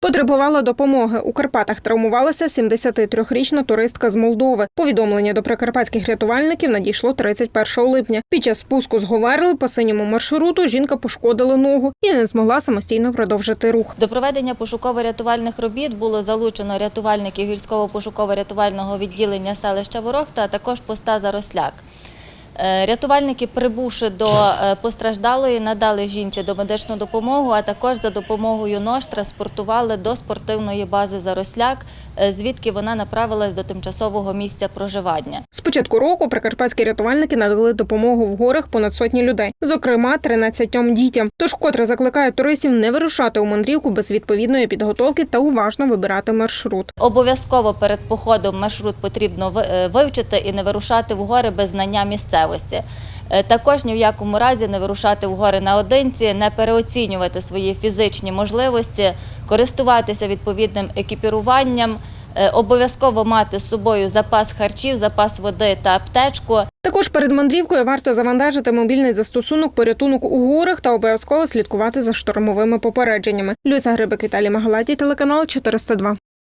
Потребувала допомоги. У Карпатах травмувалася 73-річна туристка з Молдови. Повідомлення до прикарпатських рятувальників надійшло 31 липня. Під час спуску з Говерли по синьому маршруту жінка пошкодила ногу і не змогла самостійно продовжити рух. До проведення пошуково-рятувальних робіт було залучено рятувальників гірського-пошуково-рятувального відділення селища Ворохта, а також поста Заросляк. Е, Рятувальники, прибувши до е, постраждалої, надали жінці домедичну допомогу, а також за допомогою нож транспортували до спортивної бази Заросляк, е, звідки вона направилась до тимчасового місця проживання. З початку року прикарпатські рятувальники надали допомогу в горах понад сотні людей, зокрема 13 дітям. Тож вкотре закликають туристів не вирушати у мандрівку без відповідної підготовки та уважно вибирати маршрут. Обов'язково перед походом маршрут потрібно вивчити і не вирушати в гори без знання місцевості. Е, Також ні в якому разі не вирушати в гори наодинці, не переоцінювати свої фізичні можливості, користуватися відповідним екіпіруванням, е, обов'язково мати з собою запас харчів, запас води та аптечку. Також перед мандрівкою варто завантажити мобільний застосунок порятунок у горах та обов'язково слідкувати за штормовими попередженнями. Люся Грибик, Віталій Магалаті, телеканал 402.